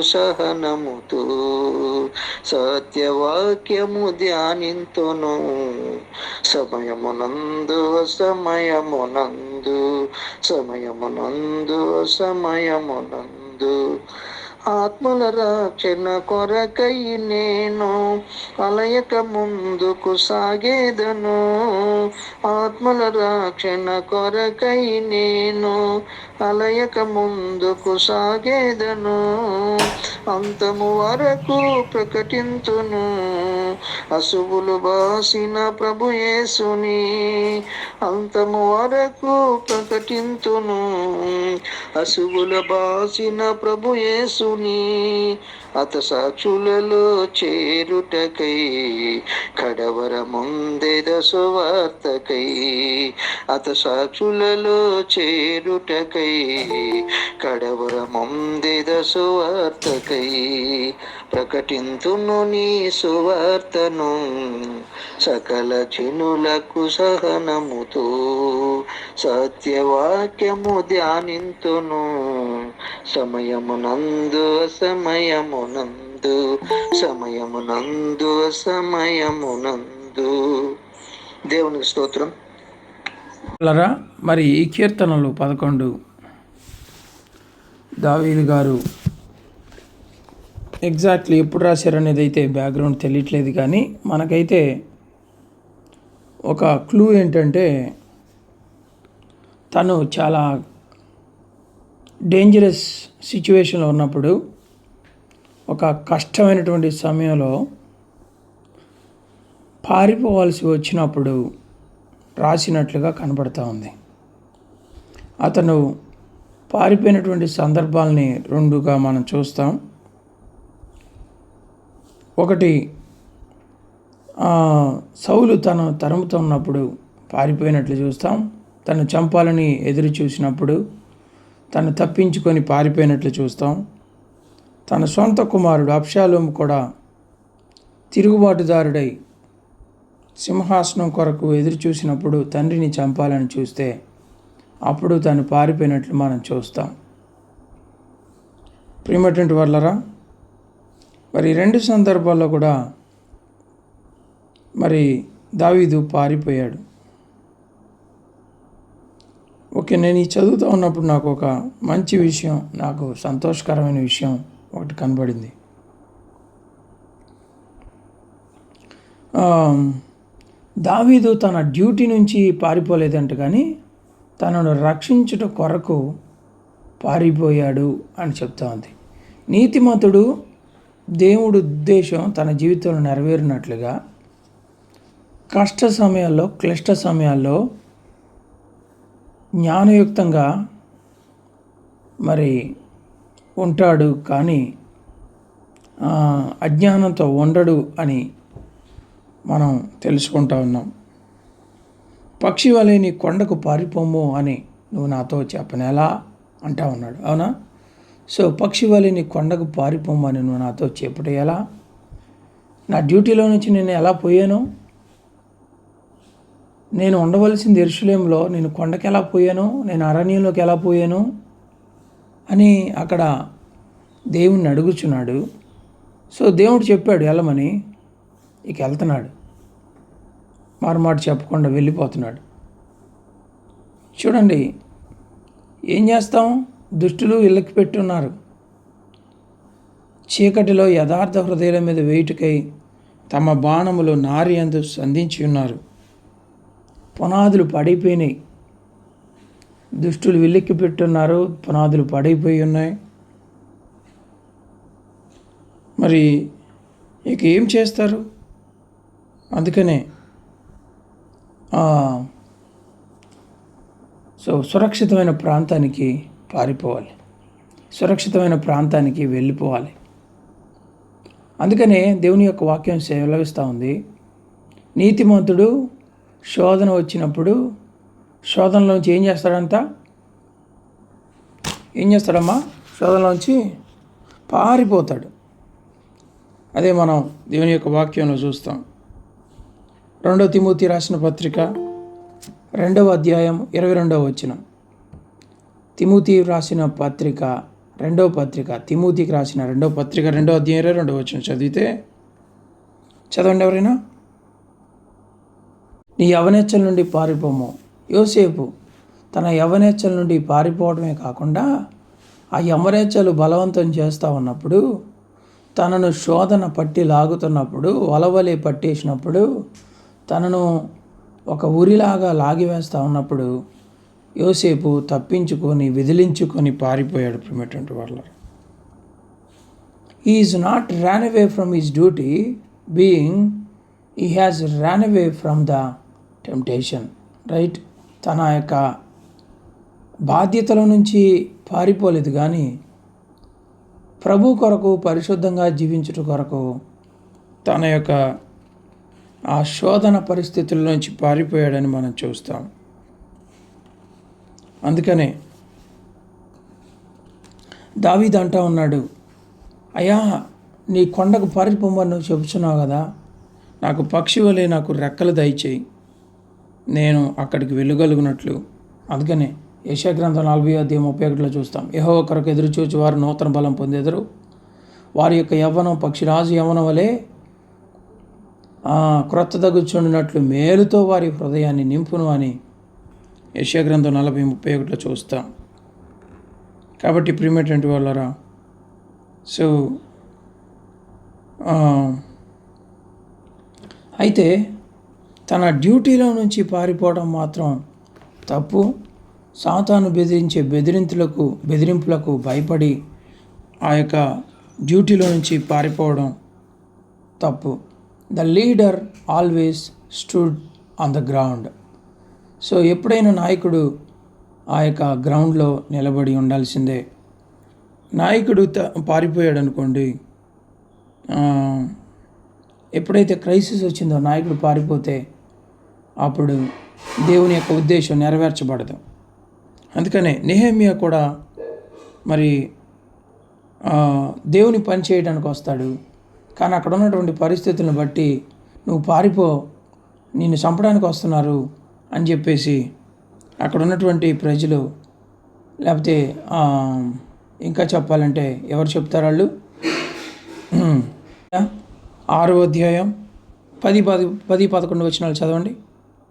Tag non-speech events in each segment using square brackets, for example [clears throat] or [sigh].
సహనముతో సత్యవాక్యము ధ్యానింతును. సమయమునందు సమయమునందు సమయమునందు సమయమునందు. ఆత్మల రక్షణ కొరకై నేను అలయక ముందుకు సాగేదను. ఆత్మల రక్షణ కొరకై నేను అలయక ముందుకు సాగేదను. అంతము వరకు ప్రకటింతును. అశువులు బాసిన ప్రభు యేసుని. అంతము వరకు ప్రకటింతును అశువుల బాసిన ప్రభుయేసుని అత సాక్షులలో చేరుటకై కడవర ముందెద సువార్తకై అత సాక్షులలో చేరుటకై కడవర ముందెద సువార్తకై ప్రకటింతును నీ సువార్తను సకల చినులకు సహనముతో. సత్యవాక్యము ధ్యానింతును సమయమునందు సమయమునందు సమయమునందు సమయమునందు. దేవునికి స్తోత్రం. లరా మరి ఈ కీర్తనలు పదకొండు. దావీదు గారు ఎగ్జాక్ట్లీ ఎప్పుడు రాశారు అనేది అయితే బ్యాక్గ్రౌండ్ తెలియట్లేదు కానీ మనకైతే ఒక క్లూ ఏంటంటే తను చాలా డేంజరస్ సిచ్యువేషన్లో ఉన్నప్పుడు ఒక కష్టమైనటువంటి సమయంలో పారిపోవాల్సి వచ్చినప్పుడు రాసినట్లుగా కనబడుతూ ఉంది. అతను పారిపోయినటువంటి సందర్భాలని రెండుగా మనం చూస్తాం. ఒకటి సౌలు తను తరుముతో ఉన్నప్పుడు పారిపోయినట్లు చూస్తాం. తను చంపాలని ఎదురు చూసినప్పుడు తను తప్పించుకొని పారిపోయినట్లు చూస్తాం. తన సొంత కుమారుడు అప్షాలోము కూడా తిరుగుబాటుదారుడై సింహాసనం కొరకు ఎదురు చూసినప్పుడు తండ్రిని చంపాలని చూస్తే అప్పుడు తను పారిపోయినట్లు మనం చూస్తాం. ప్రియమటువంటి వాళ్ళరా మరి రెండు సందర్భాల్లో కూడా మరి దావీదు పారిపోయాడు. ఓకే నేను ఈ చదువుతూ ఉన్నప్పుడు నాకు ఒక మంచి విషయం నాకు సంతోషకరమైన విషయం ఒకటి కనబడింది. దావీదు తన డ్యూటీ నుంచి పారిపోలేదంట కానీ తనను రక్షించుట కొరకు పారిపోయాడు అని చెప్తా ఉంది. నీతిమంతుడు దేవుడు ఉద్దేశం తన జీవితంలో నెరవేరినట్లుగా కష్ట సమయాల్లో క్లిష్ట సమయాల్లో జ్ఞానయుక్తంగా మరి ఉంటాడు కానీ అజ్ఞానంతో ఉండడు అని మనం తెలుసుకుంటా ఉన్నాం. పక్షి వలె నీ కొండకు పారిపోము అని నువ్వు నాతో చెప్పనేలా అంటా ఉన్నాడు. అవునా? సో పక్షి వలిని కొండకు పారిపోము నువ్వు నాతో చెప్పడం ఎలా నా డ్యూటీలో నుంచి నేను ఎలా పోయాను? నేను ఉండవలసింది ఎరుషులేంలో నేను కొండకి ఎలా పోయాను? నేను అరణ్యంలోకి ఎలా పోయాను? అని అక్కడ దేవుణ్ణి అడుగుచున్నాడు. సో దేవుడు చెప్పాడు వెళ్ళమని. ఇక వెళ్తున్నాడు. మారుమాట చెప్పకుండా వెళ్ళిపోతున్నాడు. చూడండి ఏం చేస్తాం? దుష్టులు ఇళ్ళకి పెట్టున్నారు. చీకటిలో యథార్థ హృదయాల మీద వేయుటకై తమ బాణములు నారి అందు సంధించి ఉన్నారు. పునాదులు పడిపోయినాయి. దుష్టులు విల్లెక్కి పెట్టున్నారు పునాదులు పడిపోయి ఉన్నాయి. మరి ఇక ఏం చేస్తారు? అందుకనే సో సురక్షితమైన ప్రాంతానికి పారిపోవాలి. సురక్షితమైన ప్రాంతానికి వెళ్ళిపోవాలి. అందుకనే దేవుని యొక్క వాక్యం సెలవిస్తూ ఉంది. నీతిమంతుడు శోధన వచ్చినప్పుడు శోధనలోంచి ఏం చేస్తాడంట? ఏం చేస్తాడమ్మా? శోధనలోంచి పారిపోతాడు. అదే మనం దేవుని యొక్క వాక్యంలో చూస్తాం. రెండో తిమూర్తి రాసిన పత్రిక రెండవ అధ్యాయం ఇరవై రెండవ వచ్చినాం తిమూతి రాసిన పత్రిక రెండవ పత్రిక తిమూతికి రాసిన రెండో పత్రిక రెండో అధ్యాయం రెండవ వచ్చిన చదివితే చదవండి ఎవరైనా? నీ యవనేచ్చల నుండి పారిపోము. యోసేపు తన యవనేచ్చల నుండి పారిపోవడమే కాకుండా ఆ యమరేచ్చలు బలవంతం చేస్తూ ఉన్నప్పుడు తనను శోధన పట్టి లాగుతున్నప్పుడు వలవలి పట్టేసినప్పుడు తనను ఒక ఉరిలాగా లాగివేస్తూ ఉన్నప్పుడు యోసేపు తప్పించుకొని విదిలించుకొని పారిపోయాడు ప్రిమేటువంటి వాళ్ళ is not ran away from from duty being he has ran away from the temptation right తన యొక్క బాధ్యతల నుంచి పారిపోలేదు కానీ ప్రభు కొరకు పరిశుద్ధంగా జీవించుట కొరకు తన యొక్క ఆ శోధన పరిస్థితుల నుంచి పారిపోయాడని మనం చూస్తాం. అందుకనే దావీద్ అంటా ఉన్నాడు అయ్యా నీ కొండకు పారిపోమని నువ్వు చెబుతున్నావు కదా నాకు పక్షి వలె నాకు రెక్కలు దయచేయి నేను అక్కడికి వెళ్ళగలుగునట్లు. అందుకనే యశాగ్రంథం నలభై అధ్యాయం ముప్పై ఒకటిలో చూస్తాం యహో ఒకరికి ఎదురు చూచి వారు నూతన బలం పొందెదరు. వారి యొక్క యవ్వనం పక్షిరాజు యవ్వనం వలె క్రొత్త తగ్గుచుండినట్లు మేలుతో వారి హృదయాన్ని నింపును అని యశాగ్రంథం నలభై ముప్పై ఒకటిలో చూస్తాం. కాబట్టి ప్రిమేటువంటి వాళ్ళరా సో అయితే తన డ్యూటీలో నుంచి పారిపోవడం మాత్రం తప్పు. సాతాను బెదిరించే బెదిరింపులకు బెదిరింపులకు భయపడి ఆ యొక్క డ్యూటీలో నుంచి పారిపోవడం తప్పు. The leader always stood on the ground. So ఎప్పుడైనా నాయకుడు ఆ యొక్క గ్రౌండ్లో నిలబడి ఉండాల్సిందే. నాయకుడు త పారిపోయాడు అనుకోండి ఎప్పుడైతే క్రైసిస్ వచ్చిందో నాయకుడు పారిపోతే అప్పుడు దేవుని యొక్క ఉద్దేశం నెరవేర్చబడదు. అందుకనే నెహేమియా కూడా మరి దేవుని పని చేయడానికి వస్తాడు. కానీ అక్కడ ఉన్నటువంటి పరిస్థితులను బట్టి నువ్వు పారిపో నిన్ను చంపడానికి వస్తున్నారు అని చెప్పేసి అక్కడ ఉన్నటువంటి ప్రజలు లేకపోతే ఇంకా చెప్పాలంటే ఎవరు చెప్తారు వాళ్ళు? [clears throat] ఆరో అధ్యాయం పది పది పది పదకొండు వచ్చినాలు చదవండి.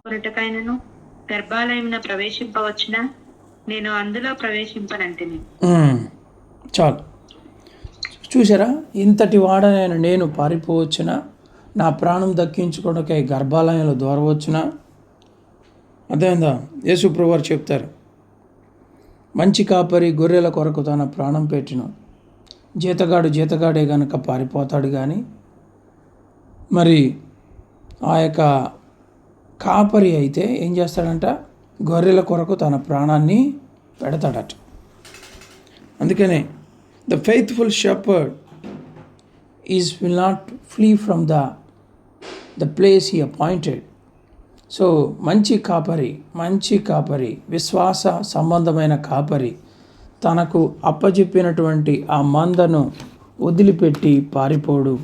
కొరటకైనను గర్భాలయమున ప్రవేశింపవచ్చునా? నేను అందులో ప్రవేశింపనంటిని. మ్మ్. చాలు. చూసారా ఇంతటి వాడనైన నేను పారిపోవచ్చున? నా ప్రాణం దక్కించుకోవడానికై గర్భాలయంలో దూరవచ్చునా? అర్థమైందా యేసుప్రభు వారు చెప్తారు మంచి కాపరి గొర్రెల కొరకు తన ప్రాణం పెట్టిన. జీతగాడు జీతగాడే గనక పారిపోతాడు కానీ మరి ఆ యొక్క కాపరి అయితే ఏం చేస్తాడంట? గొర్రెల కొరకు తన ప్రాణాన్ని పెడతాడట. అందుకనే the faithful shepherd is will not flee from the the place he appointed so మంచి కాపరి మంచి కాపరి విశ్వాస సంబంధమైన కాపరి తనకు అప్పచెప్పినటువంటి ఆ మందను వదిలిపెట్టి పారిపోడు.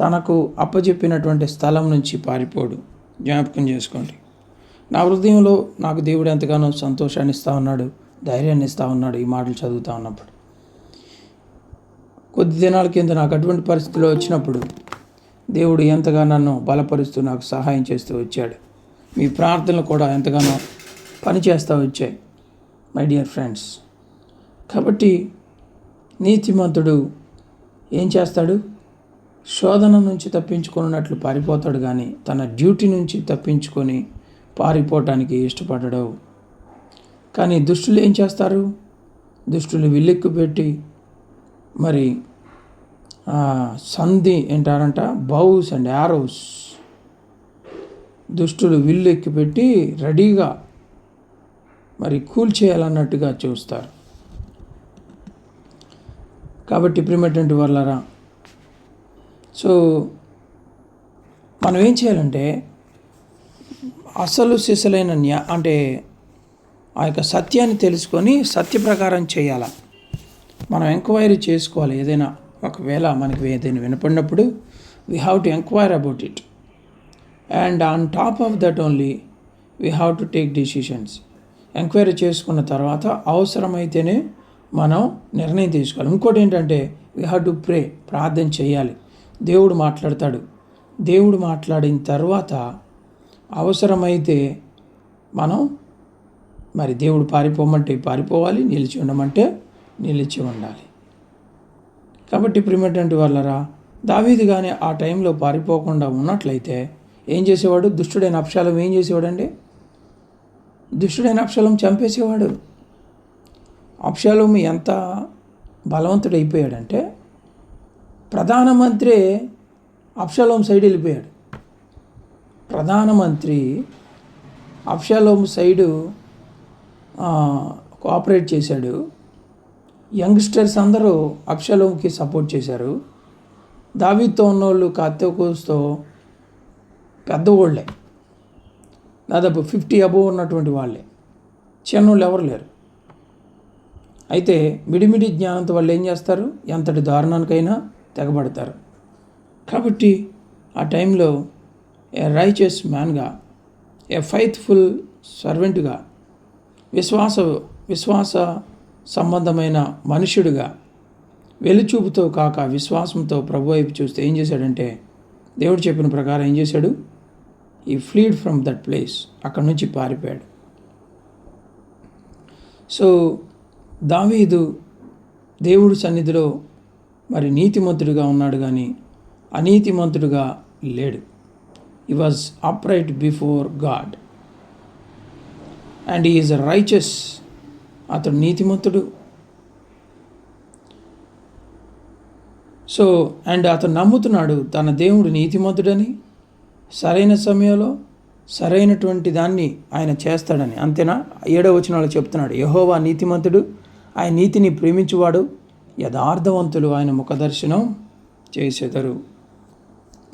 తనకు అప్పచెప్పినటువంటి స్థలం నుంచి పారిపోడు. జ్ఞాపకం చేసుకోండి. నా హృదయంలో నాకు దేవుడు ఎంతగానో సంతోషాన్ని ఇస్తూ ఉన్నాడు ధైర్యాన్ని ఇస్తూ ఉన్నాడు ఈ మాటలు చదువుతూ ఉన్నప్పుడు. కొద్ది దినాల కింద నాకు అటువంటి పరిస్థితిలో వచ్చినప్పుడు దేవుడు ఎంతగా నన్ను బలపరుస్తూ నాకు సహాయం చేస్తూ వచ్చాడు. మీ ప్రార్థనలు కూడా ఎంతగానో పనిచేస్తూ వచ్చాయి మై డియర్ ఫ్రెండ్స్ కాబట్టి నీతిమంతుడు ఏం చేస్తాడు? శోధన నుంచి తప్పించుకున్నట్లు పారిపోతాడు కానీ తన డ్యూటీ నుంచి తప్పించుకొని పారిపోవటానికి ఇష్టపడడు. కానీ దుష్టులు ఏం చేస్తారు? దుష్టులు విల్లెక్కు పెట్టి మరి సంధి ఏంటారంట బౌస్ అండ్ యారోస్ దుష్టుడు విల్లు ఎక్కిపెట్టి రెడీగా మరి కూల్ చేయాలన్నట్టుగా చూస్తారు. కాబట్టి ప్రిమేటువంటి వర్లరా సో మనం ఏం చేయాలంటే అసలు సిసలైన న్యా అంటే ఆ యొక్క సత్యాన్ని తెలుసుకొని సత్య ప్రకారం చేయాలా? మనం ఎంక్వైరీ చేసుకోవాలి ఏదైనా. ఒకవేళ మనకి ఏదైనా వినపడినప్పుడు we have to enquire about it and on top of that only we have to take decisions enquiry చేసుకున్న తర్వాత అవసరమైతేనే మనం నిర్ణయం తీసుకోవాలి. ఇంకోటి ఏంటంటే వీ హ్యావ్ టు ప్రే ప్రార్థన చేయాలి. దేవుడు మాట్లాడతాడు. దేవుడు మాట్లాడిన తర్వాత అవసరమైతే మనం మరి దేవుడు పారిపోమంటే పారిపోవాలి నిలిచి ఉండమంటే నిలిచి ఉండాలి. కాబట్టి ప్రిమేటెంట్ వాళ్ళరా దావీదు కానీ ఆ టైంలో పారిపోకుండా ఉన్నట్లయితే ఏం చేసేవాడు? దుష్టుడైన అప్షాలం ఏం చేసేవాడండి? దుష్టుడైన అప్షాలం చంపేసేవాడు. అప్షాలం ఎంత బలవంతుడైపోయాడంటే ప్రధానమంత్రి అప్షాలోం సైడ్ వెళ్ళిపోయాడు. ప్రధానమంత్రి అప్షాలోం సైడు కోఆపరేట్ చేశాడు. యంగ్స్టర్స్ అందరూ అప్షాలోంకి సపోర్ట్ చేశారు. దావీతో ఉన్నోళ్ళు పెద్దవాళ్ళే. దాదాపు ఫిఫ్టీ అబోవ్ ఉన్నటువంటి వాళ్ళే. చిన్నోళ్ళు ఎవరు లేరు. అయితే మిడిమిడి జ్ఞానంతో వాళ్ళు ఏం చేస్తారు? ఎంతటి దారుణానికైనా తెగబడతారు. కాబట్టి ఆ టైంలో ఏ రైచియస్ మ్యాన్గా ఏ ఫైత్ఫుల్ సర్వెంట్గా విశ్వాస విశ్వాస సంబంధమైన మనుష్యుడిగా వెలుచూపుతో కాక విశ్వాసంతో ప్రభు వైపు చూస్తే ఏం చేశాడంటే దేవుడు చెప్పిన ప్రకారం ఏం చేశాడు? ఈ ఫ్లీడ్ ఫ్రమ్ దట్ ప్లేస్ అక్కడి నుంచి పారిపోయాడు. సో దావీదు దేవుడు సన్నిధిలో మరి నీతిమంతుడిగా ఉన్నాడు కానీ అనీతిమంతుడిగా లేడు. He was upright before God and is righteous అతడు నీతిమంతుడు. సో అండ్ అతను నమ్ముతున్నాడు తన దేవుడు నీతిమంతుడని. సరైన సమయంలో సరైనటువంటి దాన్ని ఆయన చేస్తాడని. అంతేనా? ఏడో వచనంలో చెప్తున్నాడు యహోవా నీతిమంతుడు ఆయన నీతిని ప్రేమించువాడు యథార్థవంతులు ఆయన ముఖదర్శనం చేసేదరు.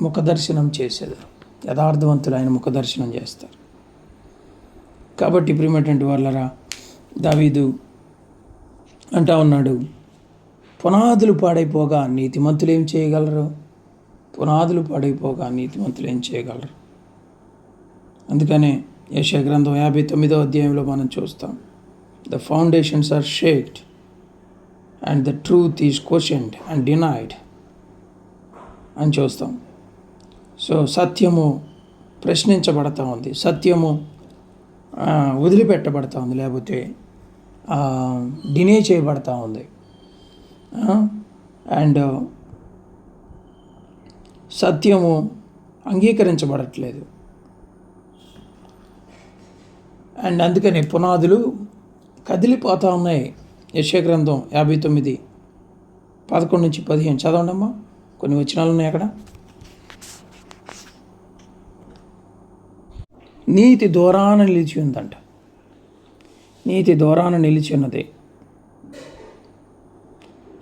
ముఖదర్శనం చేసేదరు. యథార్థవంతులు ఆయన ముఖదర్శనం చేస్తారు. కాబట్టి ప్రియమైనటువంటి వాళ్ళరా దావీదు అంటా ఉన్నాడు పునాదులు పాడైపోగా నీతిమంతులు ఏం చేయగలరు? పునాదులు పాడైపోగా నీతిమంతులు ఏం చేయగలరు? అందుకనే యశ గ్రంథం యాభై తొమ్మిదో అధ్యాయంలో మనం చూస్తాం the foundations are shaken and the truth is questioned and denied అని చూస్తాం. సో సత్యము ప్రశ్నించబడతా ఉంది సత్యము వదిలిపెట్టబడతా ఉంది లేకపోతే డినే చేయబడతా ఉంది. అండ్ సత్యము అంగీకరించబడట్లేదు. అండ్ అందుకని పునాదులు కదిలిపోతూ ఉన్నాయి. యశగ్రంథం యాభై తొమ్మిది పదకొండు నుంచి పదిహేను. చదవండమ్మా. కొన్ని వచనాలు ఉన్నాయి అక్కడ. నీతి దూరాన నిలిచి ఉందంట. నీతి దూరాన నిలిచి ఉన్నది.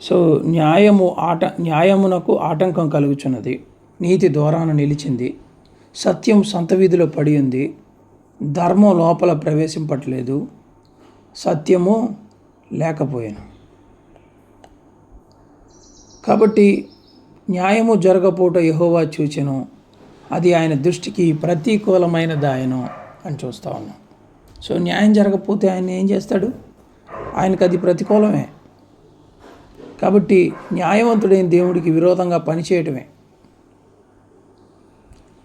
సో న్యాయము ఆట న్యాయమునకు ఆటంకం కలుగుచున్నది. నీతి దూరాన నిలిచింది. సత్యం సంతవీధిలో పడి ఉంది. ధర్మం లోపల ప్రవేశింపట్లేదు. సత్యము లేకపోయాను. కాబట్టి న్యాయము జరగపోట యహోవా చూచెను. అది ఆయన దృష్టికి ప్రతికూలమైన దాయను అని చూస్తా ఉన్నాం. సో న్యాయం జరగకపోతే ఆయన ఏం చేస్తాడు? ఆయనకు అది ప్రతికూలమే. కాబట్టి న్యాయవంతుడైన దేవుడికి విరోధంగా పనిచేయటమే.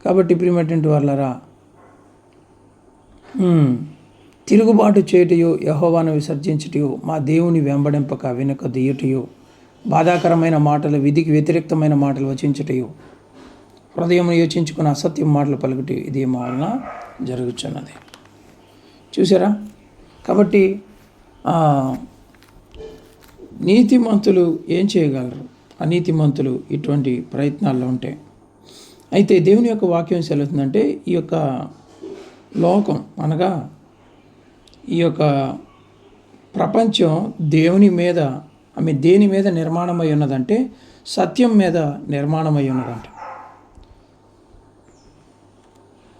కాబట్టి ప్రిమటెంట్ వాళ్ళరా తిరుగుబాటు చేయుటయు యహోవాను విసర్జించుటయు మా దేవుని వెంబడింపక వెనుక దియుటయు బాధాకరమైన మాటలు విధికి వ్యతిరేక్తమైన మాటలు వచించుటయు హృదయం యోచించుకున్న అసత్యం మాటలు పలుకుటయు ఇది మా వలన జరుగుతున్నది చూసారా కాబట్టి నీతిమంతులు ఏం చేయగలరు? అనీతిమంతులు ఇటువంటి ప్రయత్నాల్లో ఉంటాయి అయితే దేవుని యొక్క వాక్యం సెలవుతుందంటే ఈ యొక్క లోకం అనగా ఈ యొక్క ప్రపంచం దేవుని మీద ఆమె దేని మీద నిర్మాణమై ఉన్నదంటే సత్యం మీద నిర్మాణమై ఉన్నదంట.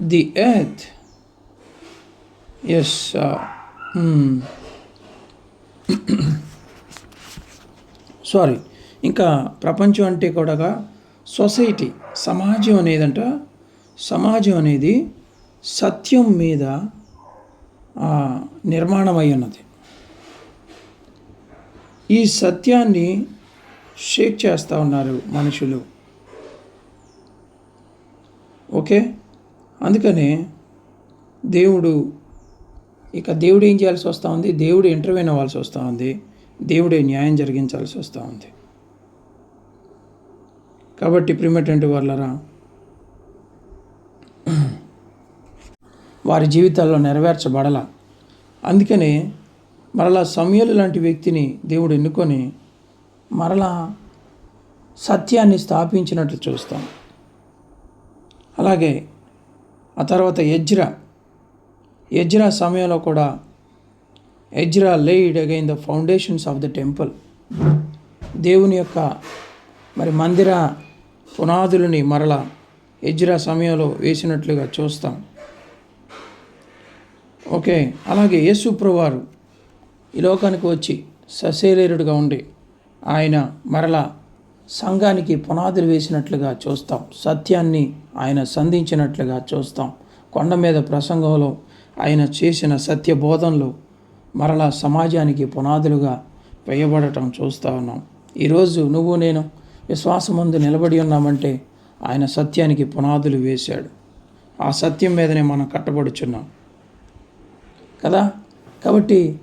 ది ఎర్త్ ఎస్ సారీ ఇంకా ప్రపంచం అంటే కూడా సొసైటీ సమాజం అనేదంట. సమాజం అనేది సత్యం మీద నిర్మాణం నిర్మాణమై ఉన్నది. ఈ సత్యాన్ని షేక్ చేస్తూ ఉన్నారు మనుషులు. ఓకే? అందుకనే దేవుడు ఇక దేవుడు ఏం చేయాల్సి వస్తూ ఉంది? దేవుడు ఇంటర్వ్యూ అవ్వాల్సి వస్తూ ఉంది. దేవుడే న్యాయం జరిగించాల్సి వస్తూ ఉంది. కాబట్టి ప్రిమిటెంట్ వాళ్ళరా వారి జీవితాల్లో నెరవేర్చబడల. అందుకనే మరలా సమయలు లాంటి వ్యక్తిని దేవుడు ఎన్నుకొని మరలా సత్యాన్ని స్థాపించినట్లు చూస్తాం. అలాగే ఆ తర్వాత ఎజ్రా. ఎజ్రా సమయంలో కూడా Ezra laid again the foundations of the temple దేవుని యొక్క మరి మందిర పునాదులని మరల ఎజ్రా సమయంలో వేసినట్లుగా చూస్తాం. ఓకే అలాగే యేసుప్రవారు ఈ లోకానికి వచ్చి సశరీరుడుగా ఉండి ఆయన మరల సంఘానికి పునాదులు వేసినట్లుగా చూస్తాం. సత్యాన్ని ఆయన సంధించినట్లుగా చూస్తాం. కొండ మీద ప్రసంగంలో ఆయన చేసిన సత్య బోధనలు మరలా సమాజానికి పునాదులుగా వేయబడటం చూస్తూ ఉన్నాం. ఈరోజు నువ్వు నేను విశ్వాసం ముందు నిలబడి ఉన్నామంటే ఆయన సత్యానికి పునాదులు వేశాడు. ఆ సత్యం మీదనే మనం కట్టబడుచున్నాం. కదా? కాబట్టి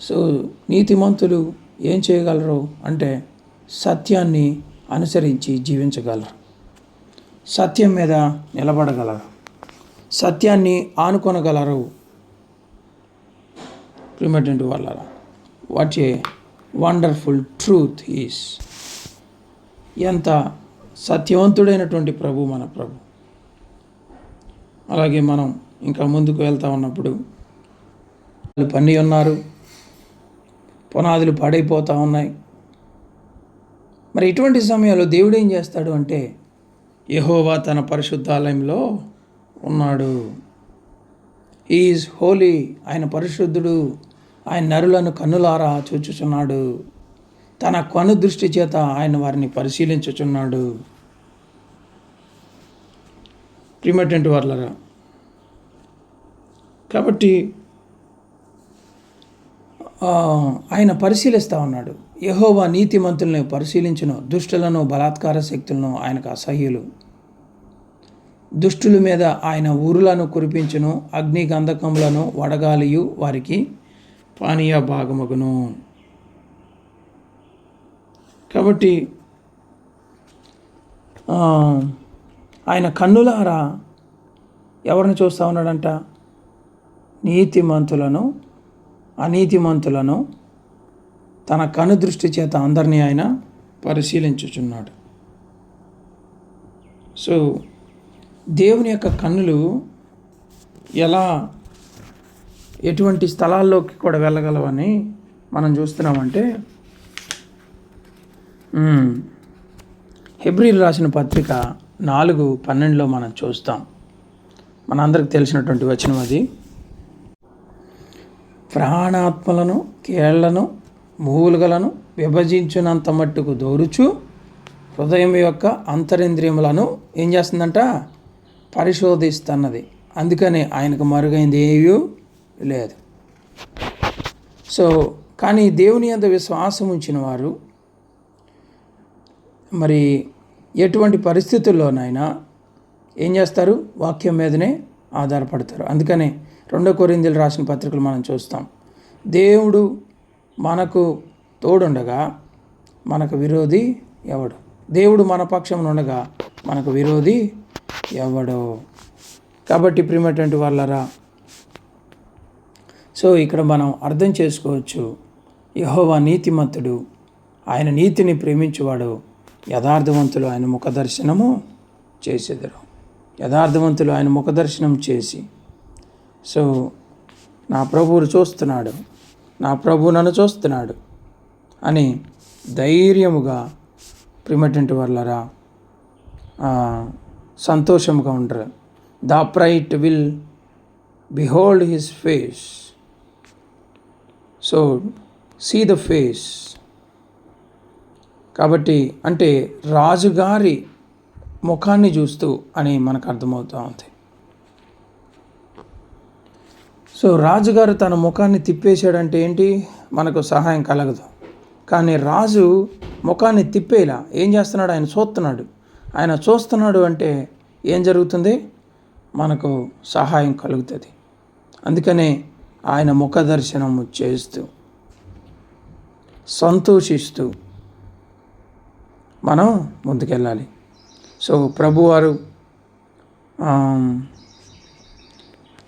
సో నీతిమంతులు ఏం చేయగలరు అంటే సత్యాన్ని అనుసరించి జీవించగలరు. సత్యం మీద నిలబడగలరు. సత్యాన్ని ఆనుకొనగలరు. ప్రిమటెంట్ వాళ్ళ what a wonderful truth is. ఎంత సత్యవంతుడైనటువంటి ప్రభు మన ప్రభు. అలాగే మనం ఇంకా ముందుకు వెళ్తా ఉన్నప్పుడు వాళ్ళు పని ఉన్నారు పునాదులు పాడైపోతూ ఉన్నాయి. మరి ఇటువంటి సమయంలో దేవుడు ఏం చేస్తాడు అంటే యహోవా తన పరిశుద్ధాలయంలో ఉన్నాడు. ఈజ్ హోలీ ఆయన పరిశుద్ధుడు. ఆయన నరులను కన్నులారా చూచుచున్నాడు. తన కను దృష్టి చేత ఆయన వారిని పరిశీలించుచున్నాడు. ప్రిమటెంట్ వర్లరా కాబట్టి ఆయన పరిశీలిస్తూ ఉన్నాడు. యహోవా నీతిమంతులను పరిశీలించును దుష్టులను బలాత్కార శక్తులను ఆయనకు అసహ్యులు. దుష్టుల మీద ఆయన ఊరులను కురిపించును అగ్ని గంధకములను వడగాలియు వారికి పానీయ భాగమగును కాబట్టి ఆయన కన్నులారా ఎవరిని చూస్తూ ఉన్నాడంట? నీతిమంతులను అనీతిమంతులను తన కను దృష్టి చేత అందరినీ ఆయన పరిశీలించుచున్నాడు. సో దేవుని యొక్క కన్నులు ఎలా ఎటువంటి స్థలాల్లోకి కూడా వెళ్ళగలవని మనం చూస్తున్నామంటే హెబ్రిల్ రాసిన పత్రిక నాలుగు పన్నెండులో మనం చూస్తాం. మనందరికి తెలిసినటువంటి వచనం అది. ప్రాణాత్మలను కేళ్ళను మూలుగలను విభజించినంత మట్టుకు దోరుచు హృదయం యొక్క అంతరింద్రియములను ఏం చేస్తుందంట? పరిశోధిస్తున్నది. అందుకని ఆయనకు మరుగైంది ఏమీ లేదు. సో కానీ దేవుని అంత విశ్వాసం ఉంచిన వారు మరి ఎటువంటి పరిస్థితుల్లోనైనా ఏం చేస్తారు? వాక్యం మీదనే ఆధారపడతారు. అందుకనే రెండో కొరిందీలు రాసిన పత్రికలు మనం చూస్తాం. దేవుడు మనకు తోడుండగా మనకు విరోధి ఎవడు? దేవుడు మన పక్షం ఉండగా మనకు విరోధి ఎవడు? కాబట్టి ప్రిమటువంటి వాళ్ళరా సో ఇక్కడ మనం అర్థం చేసుకోవచ్చు. యహోవా నీతిమంతుడు ఆయన నీతిని ప్రేమించువాడు యథార్థవంతులు ఆయన ముఖదర్శనము చేసేదరు. యథార్థవంతులు ఆయన ముఖదర్శనం చేసి. సో నా ప్రభువును చూస్తున్నాడు. నా ప్రభు నన్ను చూస్తున్నాడు అని ధైర్యముగా ప్రిమటెంట్ వాళ్ళరా సంతోషముగా ఉండరు. The upright will behold his face. So see the face. కాబట్టి అంటే రాజుగారి ముఖాన్ని చూస్తూ అని మనకు అర్థమవుతూ ఉంది. సో రాజుగారు తన ముఖాన్ని తిప్పేశాడంటే ఏంటి? మనకు సహాయం కలగదు. కానీ రాజు ముఖాన్ని తిప్పేలా ఏం చేస్తున్నాడు? ఆయన చూస్తున్నాడు. ఆయన చూస్తున్నాడు అంటే ఏం జరుగుతుంది? మనకు సహాయం కలుగుతుంది. అందుకనే ఆయన ముఖ దర్శనము చేస్తూ సంతోషిస్తూ మనం ముందుకెళ్ళాలి. సో ప్రభువారు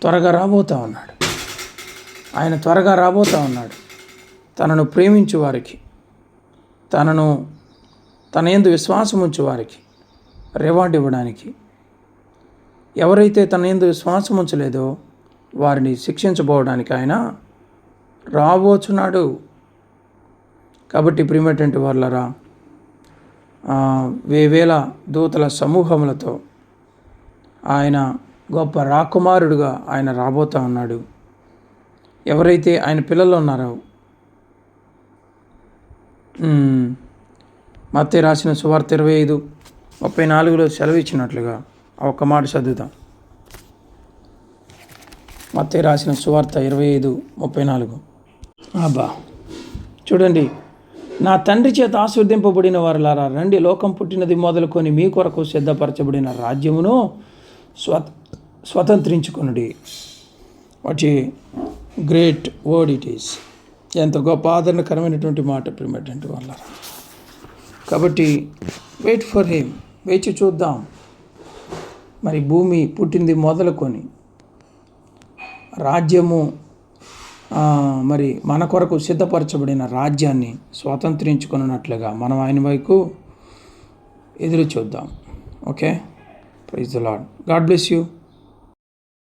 త్వరగా రాబోతా ఉన్నాడు. ఆయన త్వరగా రాబోతా ఉన్నాడు. తనను ప్రేమించు వారికి తనను తన ఎందు విశ్వాసం ఉంచు వారికి రివార్డ్ ఇవ్వడానికి ఎవరైతే తన ఎందు విశ్వాసం ఉంచలేదో వారిని శిక్షించబోవడానికి ఆయన రాబోచున్నాడు. కాబట్టి ప్రియమైనటువంటి వాళ్ళరా వేవేల దూతల సమూహములతో ఆయన గొప్ప రాకుమారుడుగా ఆయన రాబోతా ఉన్నాడు. ఎవరైతే ఆయన పిల్లలు ఉన్నారో మ్మ్, మత్తయి రాసిన సువార్త ఇరవై ఐదు ముప్పై నాలుగులో సెలవు ఇచ్చినట్లుగా ఆ ఒక్క మాట చదువుతాం మత్తయి రాసిన సువార్త ఇరవై ఐదు ముప్పై నాలుగు. అబ్బా. చూడండి నా తండ్రి చేత ఆస్వాదింపబడిన వారులారా రండి. లోకం పుట్టినది మొదలుకొని మీ కొరకు సిద్ధపరచబడిన రాజ్యమును స్వత స్వతంత్రించుకునుడి. What a great word it is. ఎంత గొప్ప ఆదరణకరమైనటువంటి మాట ప్రిమేటువంటి వల్ల కాబట్టి వెయిట్ ఫర్ హిమ్. వేచి చూద్దాం. మరి భూమి పుట్టింది మొదలుకొని రాజ్యము మరి మన కొరకు సిద్ధపరచబడిన రాజ్యాన్ని స్వాతంత్రించుకున్నట్లుగా మనం ఆయన వైపు ఎదురు చూద్దాం. Okay? Praise the Lord God bless you